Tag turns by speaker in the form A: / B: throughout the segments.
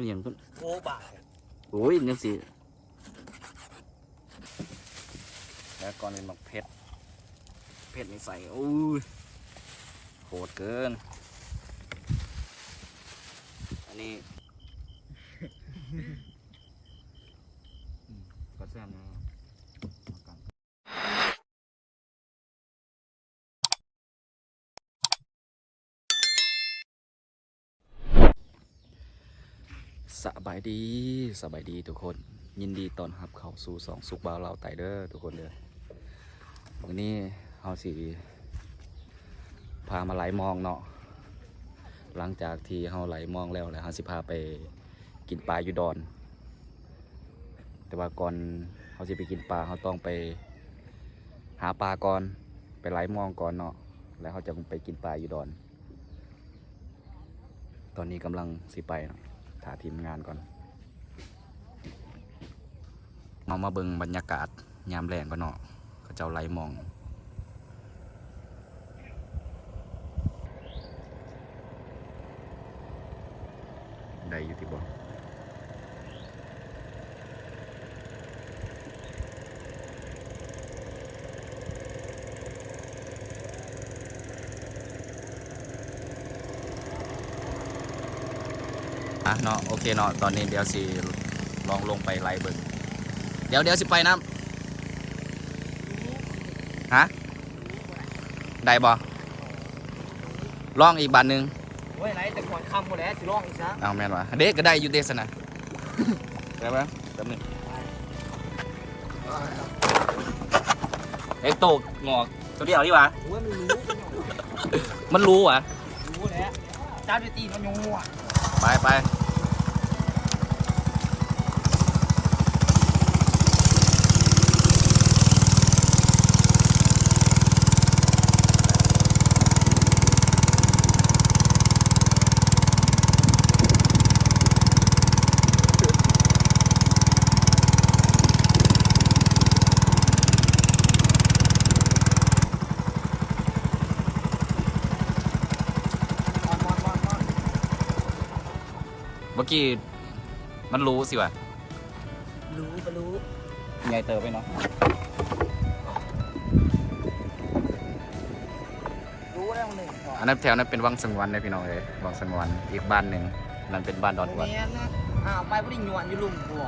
A: นี่ยังพุ่น
B: โอ้บาท
A: โอ้ยยังสิแล้วก่อนเป็นหมักเผ็ดเผ็ดนี่ใส่โอ้ยโหดเกิน อันนี้ อืมก็แซ่บนะเอากัน สบายดีสบายดีทุกคน ยินดีต้อนรับเข้าสู่สองสุกบาวเราไตเด้อทุกคนเด้อวันนี้เฮาสิพามาไหลมองเนาะหลังจากที่เฮาไหลมองแล้วแล้วเฮาสิพาไปกินปลาอยู่ดอน แต่ว่าก่อนเฮาสิไปกินปลาเฮาต้องไป หาปลาก่อนไปไหลมองก่อนเนาะแล้วเขาจะไปกินปลาอยู่ดอน ตอนนี้กำลังสิไปเนาะ ถาทีมงานก่อนเมามาเบิงบรรยากาศยามแรงก็เนาะก็เจ้าไล่มอง ได้อยู่ที่บ่ เนาะโอเคเนาะตอนนี้เดี๋ยวสิลองลงไปไล่เบิงเดี๋ยวเดี๋ยวสิไปน้ำฮะได้บ่ลองอีกบานหนึ่ง
B: เว้ยไรแต่ก่อนคำหมดแล้วสิร้องอีกซะ
A: เอาแม่นวะเด็กก็ได้อยู่เดสนะได้ปะแป๊บหนึงเอ็กโตกงอกตัวเดียวดีวะ
B: โอ้ยมันรู้
A: มันรู้วะ
B: รู้แล้วจ้าไปตีมันยงหัว
A: ไปไป มื่อกี้มันรู้สิวะ
B: รู้ก็รู้
A: ใหญ่เติบไปเนาะ
B: รู้แล้วหนึ่งก่อน
A: อันนั้นแถวนั้นเป็นวังสังวันเลยพี่น้องเลยวังสังวันอีกบ้านหนึ่งนั่นเป็นบ้านดอนวัด
B: เนี้ยนะอ้าวไปพอดีหยวนอยู่ลุมบัว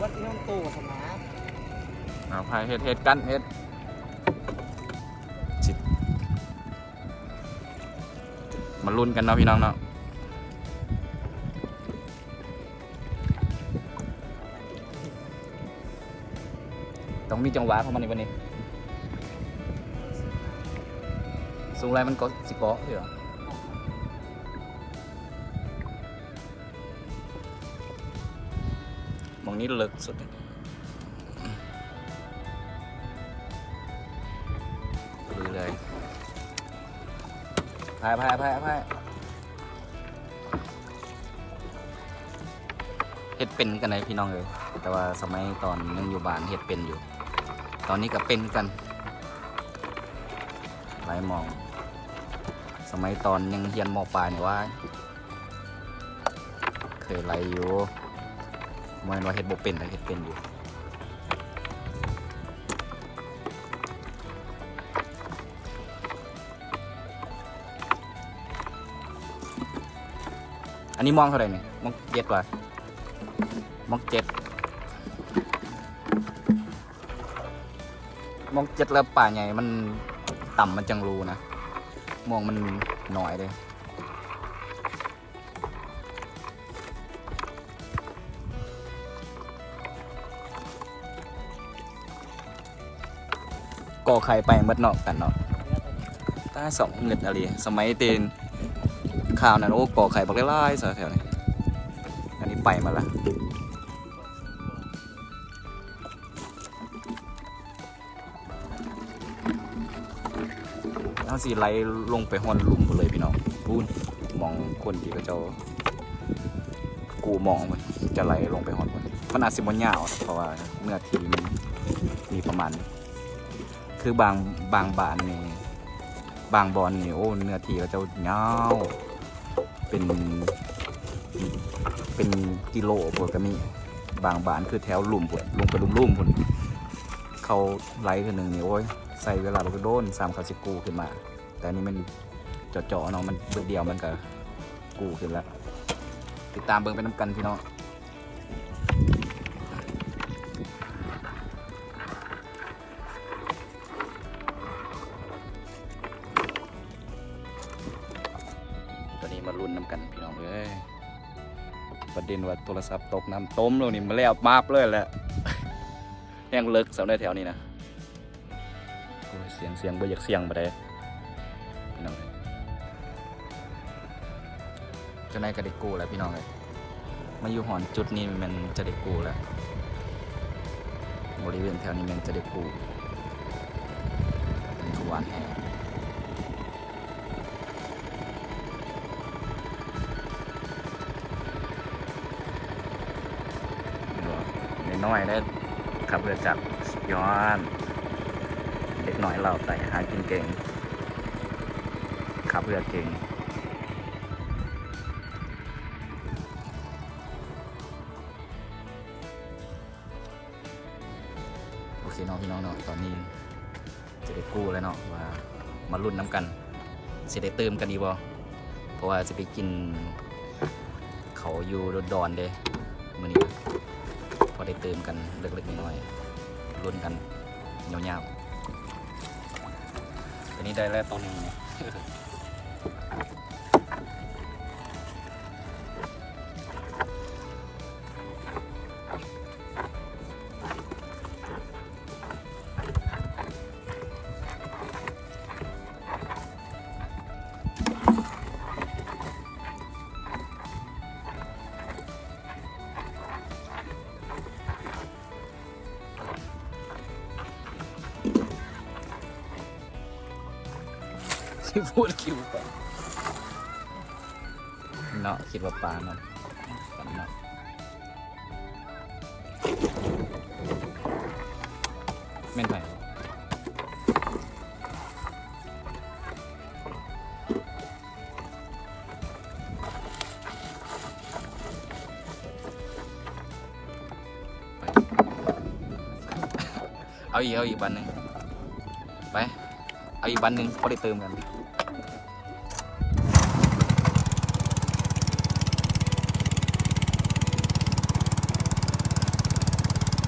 B: วัดที่น้องโตสมา
A: เอาพายเฮ็ดเฮ็ดกันเฮ็ดจิมาลุ้นกันเนาะพี่น้องเนาะ มีจังหวะของมันในวันนี้ สูงไรมันก็สิเกาะเหรอมองนี้ลึกสุดลุยเลยพายพายพายพายเฮ็ดเป็นกันไหนพี่น้องเลยแต่ว่าสมัยตอนยังอยู่บ้านเฮ็ดเป็นอยู่ ตอนนี้ก็เป็นกันหลายหมอง สมัยตอนยังเรียนมปลายเนี่ยว่า เคยไล่อยู่มวยนว่าเฮ็ดบ่เป็นแต่เฮ็ดเป็นอยู่อันนี้มองเท่าไหร่เนี่ยมองเจ็ดว่ะมองเจ็ด มองเจ็ดแล้วป่าใหญ่มันต่ำมันจังรูนะ มองมันหน่อยเลยก่อไข่ไปหมดนาะกันเนาะตาสองเงินอะไรสมัยเตนข่าวนั้นโอ้ก่อไข่บักไล่ๆซะแถวนี้อันนี้ไปมาละ สีไหลลงไปหอนหลุมหมดเลยพี่น้องพูนมองคนที่เขาเจ้ากูมองมันจะไหลลงไปหอนมันมันอาจสิบมันยาวเพราะว่าเนื้อที่มันมีประมาณ คือบางบางบานนี่บางบอลนี่โอ้เนื้อที่เขาจะยาเป็นเป็นเป็นกิโลพวกก็มีบางบานคือแถวลุ่มพุ่นลงไปลุ่มๆพุ่นเขาไล่คือหนึ่งนี่โอ้ยใส่เวลาเราก็โดนสามคาสิกูขึ้นมา แต่อันนี้มันเจาะๆเนาะมันเบิดเดียวมันก็กูขึ้นแล้ว ติดตามเบิ่งไปน้ำกันพี่น้องตอนนี้มาลุ้นน้ำกันพี่น้องเอ้ยประเด็นว่าโทรศัพท์ตกน้ำต้มล้วนี่มาแล้วมาบเลยแหละยังเลิกสำได้แถวนี้นะเสียงเสียงเบ่อยากเสียงบ่ได้ จ้านายก็ได้กู้แล้วพี่น้องเลยมาอยู่หอนจุดนี้มันจะด้กู้แล้วบริเวณแถวนี้มันจะด้กู้อันนี้ก็หวานแหน้อยได้ขับเรือจักรสุดย้อนเด็กหน่อยเราแต่หากินเก่งขับเรือเก่ง รุ่นน้ำกันจะได้เติมกันดีบ่เพราะว่าจะไปกิน เขาอยู่ดอนๆเด้มื้อนี้พอได้เติมกันเล็กๆน้อยๆรุ่นกันยาวๆตอนนี้ได้แล้วตอนนี้ ที่พูดคิวไปเนาะคิดว่าปลาเนาะกันเนาะแม่นไผ่ไปเอาอีกเอาอีกบันหนึ่งไป เอาอีกวันหนึ่งก็ได้เติมกัน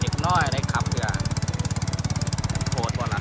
A: เด็กน้อยได้ขับเรือโหดบ่ล่ะ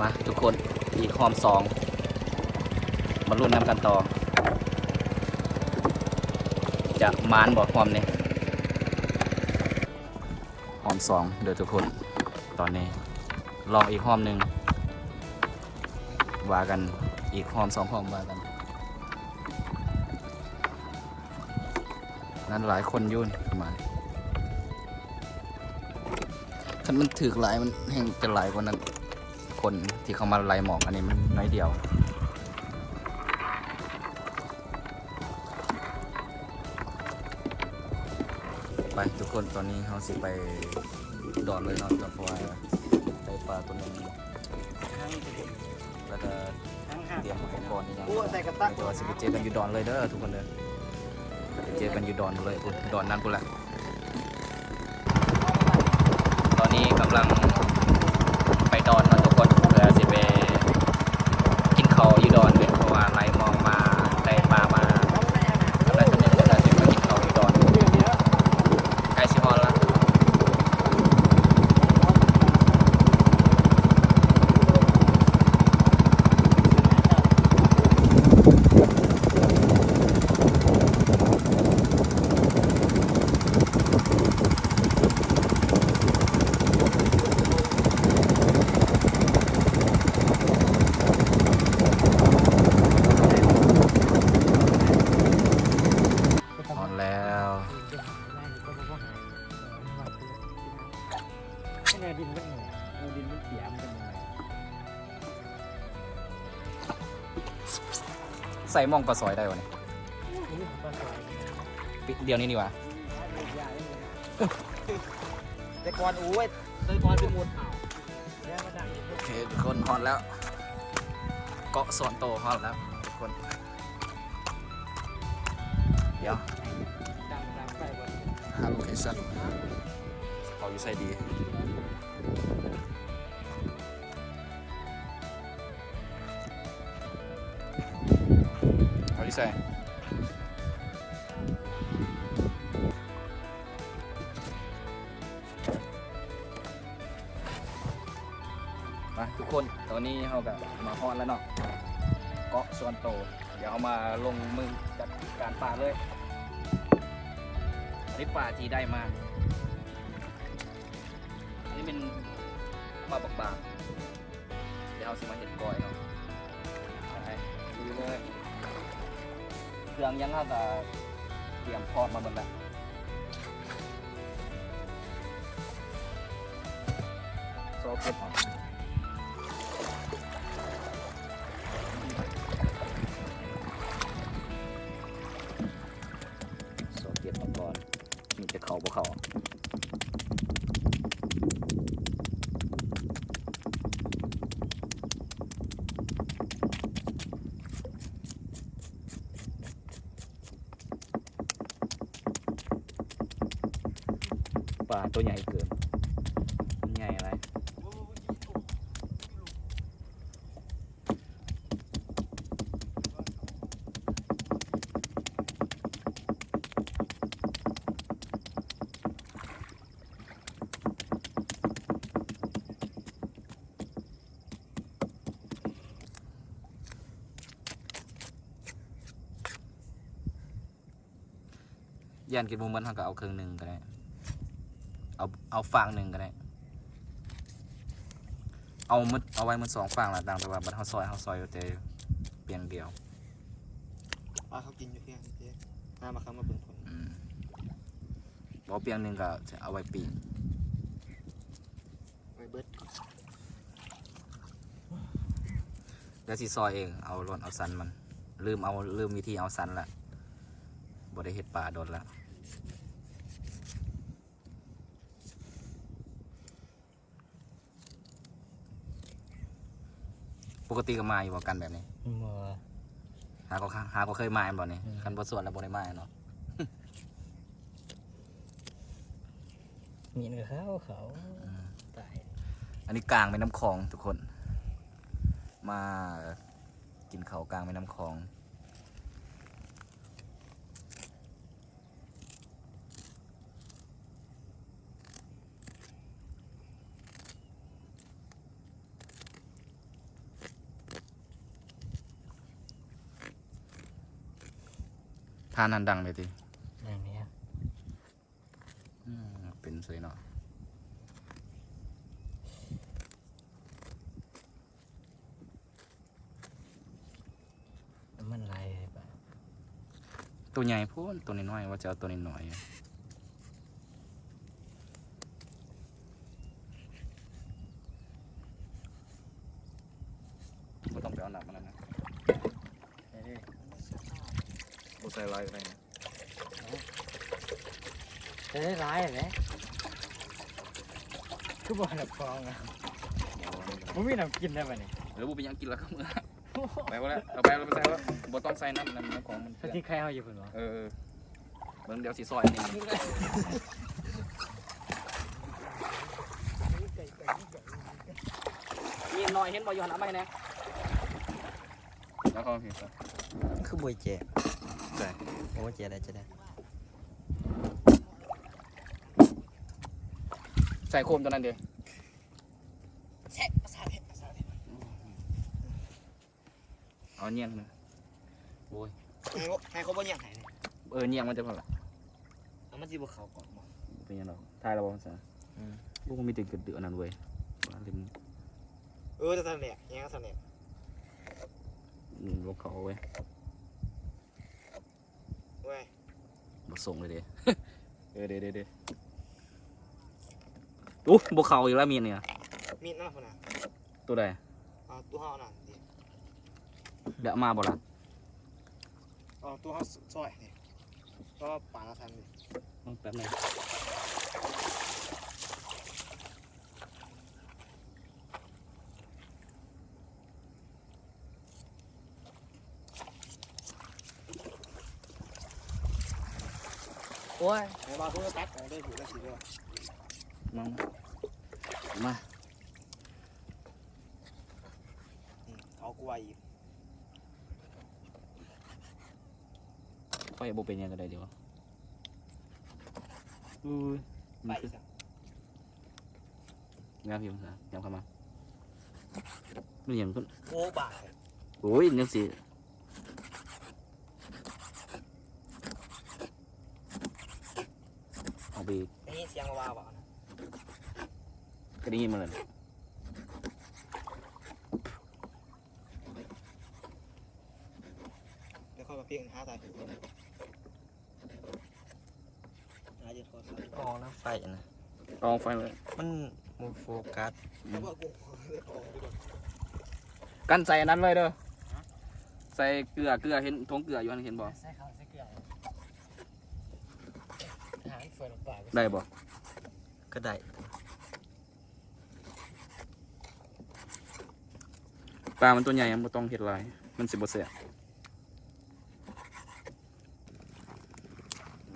A: มาทุกคนอีกหอมสองมารุ่นน้ำกันต่อ จะมานบอกความเนี่ยหอมสองเดี๋ยวทุกคนตอนนี้ลองอีกหอมหนึ่งวากันอีกหอมสองหอมวากัน นั่นหลายคนยุ่นมาคันมันถือหลายมันแห่งจะหลายกว่านั้น คนที่เขามาไล่หมอกอันนี้มันน้อยเดียว ไปทุกคนตอนนี้เขาสิไปดอนเลยเนาะแต่เพราะว่าได้ปลาตัวหนึงแล้วก็เตรียมอุปกรณ์นี่ยัง
B: กูใส่กระตัก
A: เดี๋ยวสิไปเจอกันอยู่ดอนเลยเด้อทุกคนเด้อไปเจอกันอยู่ดอนเลยอุ๊ยดอนนั่นกูนละตอนนี้กำลัง แวใส่มองปลาสอยได้วะเนี่ย
B: ปิ
A: ดเดี๋ยวนี้นี่วะ
B: แต่ก่อนอู้ยแต่ก่อนเป็นมวลเผา
A: โอเคทุกคนฮอนแล้ว เกาะส่วนโตฮอนแล้วทุกคน หาโลเคชั่นเอาอยู่ใส่ดีเอาอยู่ใส่มาทุกคนตอนนี้เราก็มาฮอดแล้วเนาะเกาะส่วนโต เดี๋ยวเอามาลงมือจัดการป่าเลย อันนี้ป่าที่ได้มา อันนี้เป็นป่าบางๆเดี๋ยวเราสิมาเห็ดกอยเนาะไปดูเลยเครื่องยังเราจะเตรียมพร้อมมาหมดแล้ว ปลาตัวใหญ่เกินมันใหญ่อะไรยันกินบุมันทางก็เอาครึ่งหนึ่งก็ได้ เอาเอาฟางหนึ่งก็ได้ เอามืดเอาไว้มันสองฟางละต่างแต่ว่าบัดเขาซอยเขาซอยเอาแต่เปลี่ยนเดียว
B: ปลาเขากินอยู่เพียงเจ๊น้ามาคำมาเป็นผล
A: อืมบอกเปียงหนึ่งก็จะเอาไว้ปีก
B: ไว้เบิด
A: แล้วสิซอยเองเอารอนเอาสันมัน ลืมเอาลืมวิธีเอาสันละบ่ได้เห็ดป่าโดนละ กติก็มาอยู่บ่กันแบบนี้
B: มัว
A: หาก็หาก็เคยมาแม่นบ่นี่
B: อืม
A: คันบ่สวนแล้วบ่ได้มาเนาะ
B: มีเนื้อข้าวเขา
A: อืม
B: ตาย
A: อันนี้กลางแม่น้ำคลองทุกคน มากินเขาวกลางแม่น้ำคลอง ทานนันดังเลยที
B: อย่างนี้
A: อืมเป็นสวยเนาะ
B: มันลายปะ
A: ตัวใหญ่พูนตัวน้อยๆว่าจะเอาตัวน้อยๆก็ต้องไปเอาหนักมันนะ บุใส่ลายไปนะ
B: จะได้ร้ายไหมคือบ่อน้ำฟองอะมันมีน้ำกินได้ปะเนี่ย
A: หรือบุไปยังกินแล้วก็มือไปก็แล้วเอาไปเราไปใส่แล้วบุต้องใส่น้ำน้ำน้ำของมัน
B: ที่ใครเอาอยู่คนวะ
A: เออเออเบิ่งเดี๋ยวสีซอยนี่มีหน่อยเห็นบ่อยู่หันเอาไปนะแล้วก็ผิด
B: คือบวยแจก
A: ใช่
B: โอ้แจกได้จะได้
A: ใส่โคมตัวนั้นเดียว
B: แช่ภาษาเทภาษาเท
A: เอาเนียงนะโอ้ย
B: ให้เขาให้เขาบ่ยังไงเนี่ย
A: เออเนียงมันจะพอละ
B: เอามันจีบเขาก่อนบ่
A: เป็นยังไงทายเราบ้างสิ
B: อืม
A: พวกมันมีแต่กระเดือนั่นเว้ยว่าเล่ม
B: เออจะทำเนี่ยยังก็ทำเนี่ย
A: อืมลบเขาเอาเว้ย
B: เว้ย
A: บส่งเลยเด้เออเด้เด้เด้อู้บเขาอยู่แล้วมีเนี่ย
B: มีดนั่นคนน่ะ
A: ตัวใด
B: เอาตู้ห่อน่ะดิ
A: เดี๋ยวเอามาบ่ล่ะ
B: เอาตัวเขาซอยนี่ก็ป่าละทันนี่
A: ต้องแป๊บหนึง
B: โอ้ยไหนมาตัวตัดของได้ถูกได้สิเด้อ
A: มามา
B: อืมเขากลัวอีก
A: ไปนี่เสี
B: ยงว้าวๆบ่นะ
A: ก็ได้ยินมาเลย
B: เดี๋ยวค่อยมาเพียงหาตายถูกหาเยอะโทรศัพท์
C: กองน้ำไฟนะ
A: กองไฟเลย
C: มันโมโฟกัส
B: แล้วก็กูเลยออกไปก่อน
A: กันใส่อันนั้นเลยเด้อใส่เกลือเกลือเห็นทงเกลืออยู่อันเห็นบ่
B: ใส่ข้าวใส่ เกลือหาเฟิร์นปาก
A: ได้บ่
C: ก็ได้
A: ปลามันตัวใหญ่มันต้องเห็ดหลาย มันสิบ่แซ่บ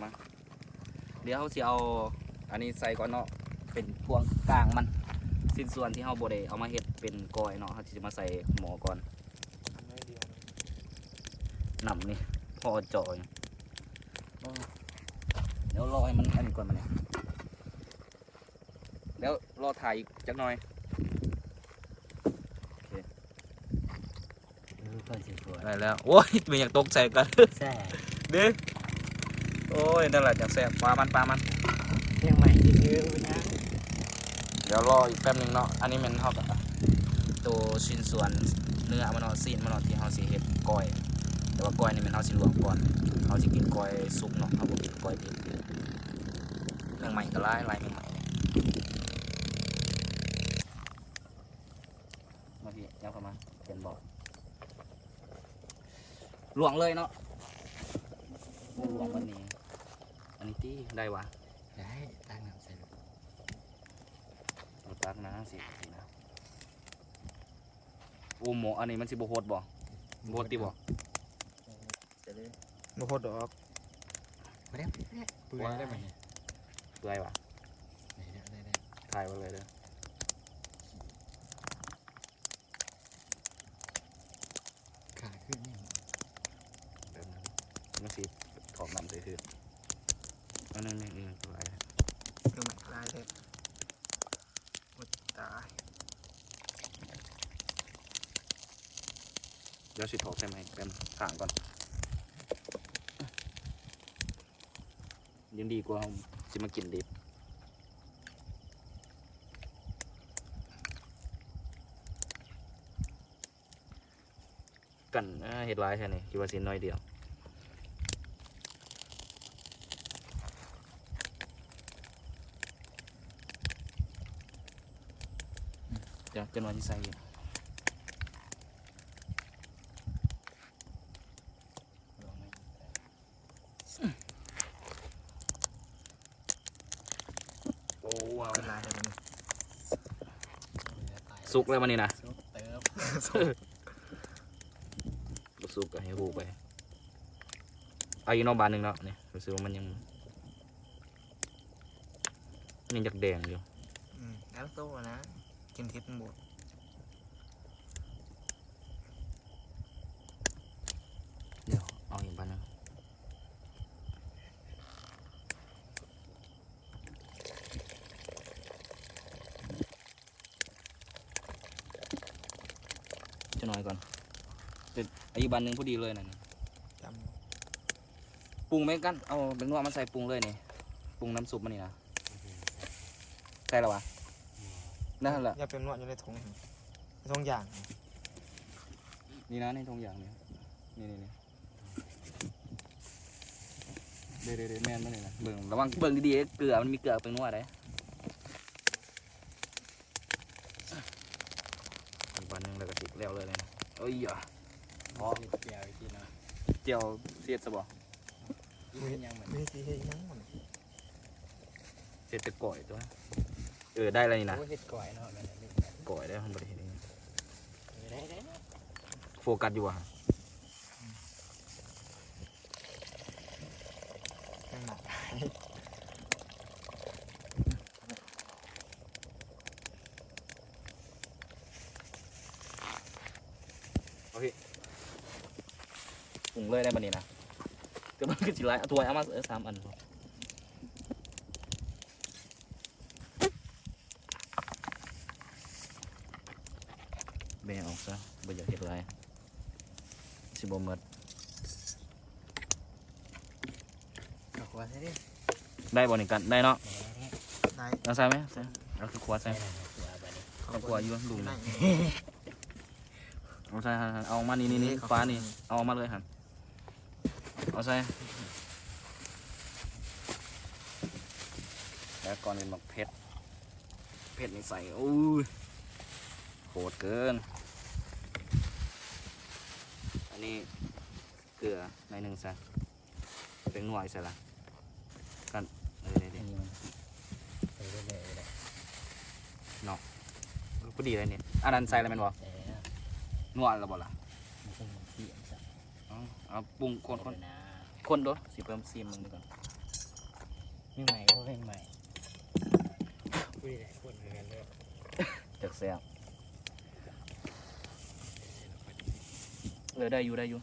A: มาเดี๋ยวเขาสิเอา อันนี้ใส่ก่อนเนาะ เป็นพวงกลางมัน สิ้นส่วนที่เขาบ่ได้เอามาเฮ็ดเป็นก้อยเนาะเขาสิมาใส่หมอก่อน
B: ไม่เดียว
A: หนำนี่พอจ่อยเดี๋ยวรอให้มันอันนี้ก่อนมาเนี่ยแล้วรอถ่ายอีกจักหน่อย
C: รู้ก่อนสิปวด
A: ได้แล้วโอ้ยมันอยากตกใจกัน
C: แซ่
A: เด้โอ้ยนั่นแหละอยากแสบปลามันปลามัน
C: เพียงใหม่ที่ซื้อนะ
A: เดี๋ยวรออีกแป๊บหนึงเนาะอันนี้มันเท่ากับตัวชิ้นส่วนเนื้อมันเนาะซีนมันเนาะที่เขาสิเฮ็ดก้อย แต่ว่าก้อยนี่มันเขาสิลวกก่อนเขาสิกินก้อยสุกเนาะเขาบ่กินก้อยดิบ เรื่องใหม่ก็หลายหลายเรื่องใหม่มาพี่ยับเข้ามาเขียนบอกลวงเลยเนาะโอ้ลวงวันนี้ อันนี้ที่ได้วะ
C: ได้ตั้งน้ำใส่ลูก
A: เราตักนะสิสินะโอ้หมออันนี้มันสิบโหดบ่โหดติบ่
C: เสร็จเลย
B: มาพดดอก
C: มาแล้วปืนได้ไหมเนี่ย
A: เปื่อยวะ
C: ได้ได้ได้ได้
A: ถ่ายไว้เลยเด้อ
C: ขาขึ้นนี่
A: เดี๋ยวนะมันสิถอดน้ำใส่คืออันนั้นไม่เองตัวอะไร
C: คือมันลายเลยหมดตาย
A: เดี๋ยวสิถอดใช่ไหมเป็นถางก่อนยังดีกว่าเอา สิมากินดิบกันเห็ดลายแค่นี้คิดว่าสิน้อยเดียวเดี๋ยวจะนอนที่ใส่อยู่โอ้ว้าว
C: ก็ลายได้ไหม
A: สุกเลยมันนี่นะ
C: ซุกเติม
A: บ่สุกก็ให้หูไปเอาอีกเนอกบานหนึ่งเนาะนี่รู้สึกว่ามันยังมันยังจักแดงอยู่
C: อืมแล้วโซ่นะกินทิพย์หมด
A: เดี๋ยวเอาอีกบานหนึงจะน้อยก่อน เดี๋ยวเอาอีกบานหนึ่งพอดีเลยนะนี่
C: จ
A: ปรุงไหมกันเอาเป็นว่ามันใส่ปรุงเลยนี่ปรุงน้ำซุปมันนี่นะใส่แล้ววะนั่นแหละ
B: อย่าเป็นนวดอยู่ในถุงในถุงอย่าง
A: นี่นะในทงอย่างนี้นี่นี่นี่เดี๋ยวเดี๋ยวเดี๋ยวแม่นมันนี่นะเบิ่งระวังเบิ่งดีๆเกลือมันมีเกลือเป็นนวดได้อีกวันหนึงแล้วก็ติดแล้วเลยนะเอ้ยอะ
B: พาะเกี่ยวอีกทีเนาะ
A: เจียวเสียดซะบ่
B: กินยังเหมือน
C: มีสีเฮ็ดหยังหมด
A: เสียดแต่ก่อยตัว เออได้แล้วนี่นะ
B: โอ้เห็ดก่อยเนาะนั่นแหละนี่
A: ก่อยได้มันบ่ได้เห็นเอง
B: ได้ได้
A: โฟกัสอยู่อะ
C: ยังหนัก
A: ปรุ งเลยได้บัดนี้นะเดี๋ยวมันคือสิหลายเอาถ้วยเอามาเออสามอันพอแบ่งออกซะบ่อยากเฮ็ดหลายสิบ่หมด
B: กับขวดใช่ดิ
A: ได้บ่นี่กันได้เนาะ
C: ได้
A: เอาใส่ไหมใส่เอาคือขวดใส่
B: ใช่ขวดไปดิ
A: เอาขวดอยู่ลุง
C: ได้
A: นี่เอาใส่หั่นๆเอามานี่นี่นี่ฟ้านี่เอามาเลยหั่น เอาใส่แล้วก่อนเป็นหมักเผ็ดเผ็ดนี่ใส่อู้ยโหดเกิน อันนี้เกลือในอยหนึ่งซะเป็นหน่วยใส่ละกันเออเดี๋ยว
B: อันนี้มันไปเรื่อยๆเลย
A: ๆก็ดีเลยเนี่ยอันนั้นใส่อะไรแมันบ่
B: แต่
A: นวดแล้วบ่ล่ะ
B: มันคงเสียสัก
A: เอาเอาปรุงคนคน
B: นะ
A: คนโดสิเพิ่มซีมมึงดีกว่า
B: มีใหม่ก็เป็นใหม่คุยได้คนเหมือนกันเลย
A: จากแซ่บเออได้อยู่ได้อยู่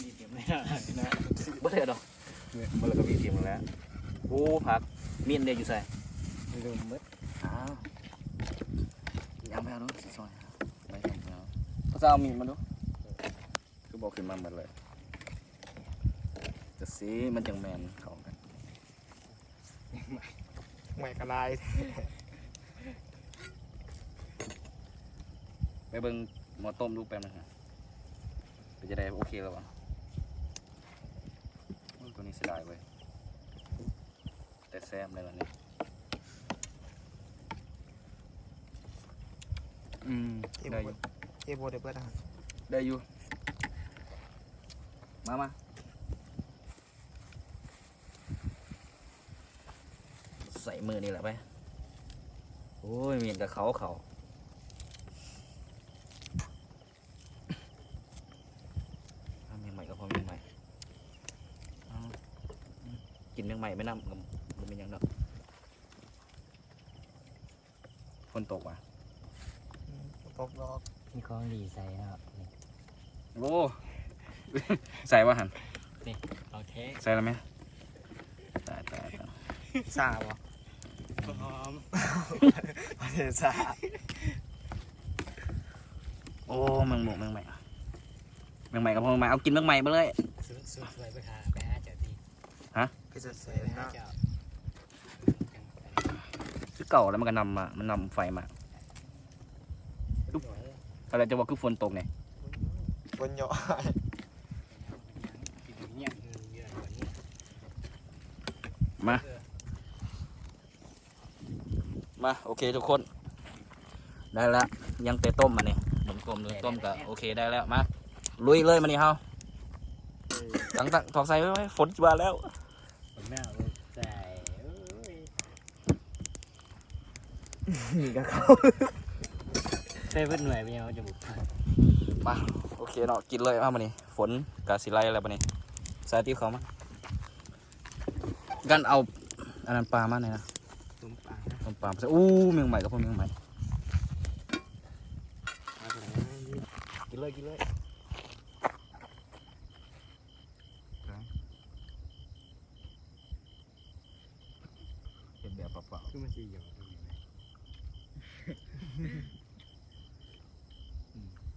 B: มีเดียวไม่ได้นะ
A: บ่ได้ดอกบ่แล้วก็มีทีมแล้วโอ้ผักมีอันเดียวอยู่ใส่
B: ลืมมืด
A: อ้าวยังไม่เอาดูสิซอยไม่เอาไม่เอาเขาจะเอามีดมาดูคือบอกขึ้นมาหมดเลย จะสีมันจังแมนเข้ากัน
C: ใหม่กระไร
A: ไปเบิ่งหมอต้มดูแป๊บนึงฮะเป็นจะได้โอเคแล้ววะโอ้ยตัวนี้เสียดายเว้ยแต่แซ่บเลยวันนี้อืม
C: เอ
A: ได้
C: โบ
A: อยู่
C: เอโบเดเบิร์ด
A: ได้อยู่มามา ใส่มือนี่แหละไป โอ้ยมีนกับเขาเขาเอาเมียงใหม่ก็พอเมียงใหม่เอาอืมกินเมียงใหม่ไม่นำกับมันเป็นหยังดอกฝนตกว่ะ
C: ตกดอก
B: มีของดีใส่นะครับนี่
A: โอ้ใส่ว่าหัน
B: โอเค
A: ใส่แล้วไหมตายตายตาย
C: ซาบ่
B: พร้อม
C: ประเทศซา
A: โอ้เมืองหมูเมืองใหม่เมืองใหม่กับเมืองใหม่เอากินเมืองใหม่มาเลย
B: สุดสุดเลยไปหาไปหาเจ้าที่
C: พิเศษเซ
B: ไป
C: น
B: หา
C: เนาะ
B: เจ้า
A: คือเก่าแล้วมันก็นำมา มันนำไฟมาอะไรจะว่าคือฝนตกไง
C: บนเหยาะ
B: เนี่ยเยอะกว่านี้
A: มา มาโอเคทุกคน ได้แล้วยังแต่ต้มมาเนี่ยต้มต้มเลยต้มก็โอเคได้แล้วมาลุยเลยมานี่เฮาตั้งตั้งถอดใส่ไว้ไว้ฝนจะมาแล้ว
B: ผมไม่เอาใส่เอ้ย
C: มีกับเขา
B: ใส่เพื่อนหน่วยไปเอาจมูก
A: มาโอเคเนาะกินเลยมามานี่ฝนกาสิไลอะไรมานี่ใส่ที่เขามากันเอาอันนั้นปลามาหน่อยนะ
B: ตุ้มปลา
A: ต้ม ปลาใส่อู้เมียงใหม่กับพวกเมียงใหม่
B: เอาไปไหนกินเลยกินเลย
A: เป็นแบบเปล่า
B: คือมันสีอยู่
A: ๆ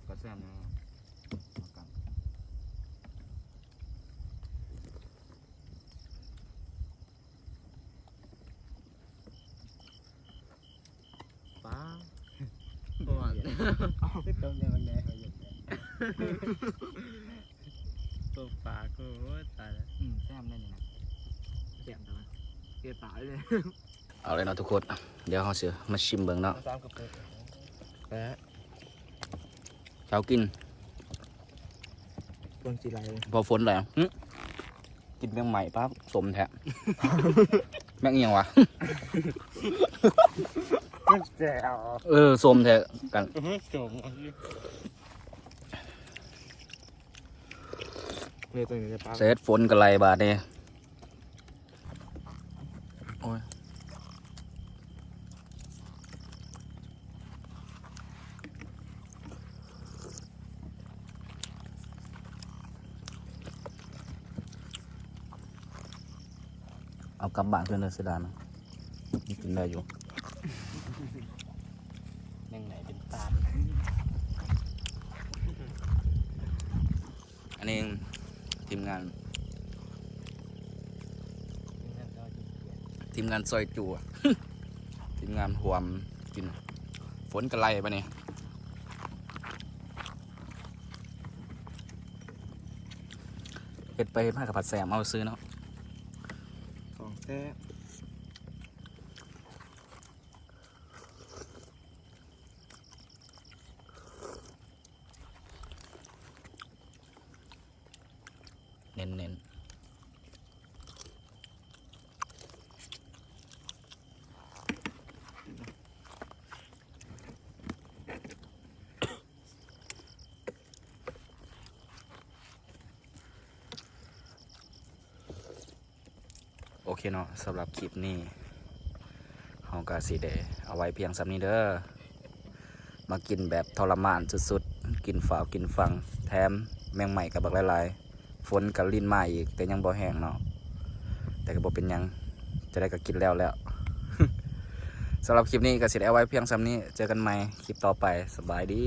A: ก็แซ่บนะเอากัน
C: ป้า
B: ต้ มยังมันแดงเขาหยุดเลยตัวปลาคือว่าตายแล้ว
A: อืมแซ่บแน่นี่นะ
B: เจ็บนะเกลียดปลาเลย
A: เอาเลยเนาะทุกคน เดี๋ยวเราเสือมาชิมเบิ่งเนาะ
B: สามกระปุก
C: และ
A: เช้ากิน
C: คนสีไรเลย
A: พอฝนเลยหึกินแมงใหม่ปั๊บสมแท้แมงเอียงวะ
B: มันแจ๋ว
A: เออสมแท้กัน
B: มันสูง
C: เลยตัวนี้จะปลา
A: เซตฝนกันไรบาดนี่โอ้ยเอากลับบ้านเพื่อนเลยสิดานะนี่กินได้อยู่
B: ยังไหนเป็นตาล
A: อันนี้ทีมงาน
B: นั่นก็จะเขียน
A: ทีม งานซอยจูอะทีมงานหวมกิน ฝนกันไรปะเนี่ยเฮ็ดไปเฮ็ดมากับผัดแซมเอาซื้อเนาะ
C: ของแท้
A: เน้นเเคเนาะสำหรับคลิปนี้เฮากาสีเดเอาไว้เพียงสำนี้เด้อมากินแบบทรมานสุดๆ กินฝาวกินฟัง แถมแมงใหม่กับบักหลายๆ ฝนกับลิ้นมาอีก แต่ยังบ่แห้งเนาะแต่ก็บ่เป็นยังจะได้ก็กินแล้วแล้วสำหรับคลิปนี้ก็สิได้เอาไว้เพียงซ้ำนี้ เจอกันใหม่คลิปต่อไปสบายดี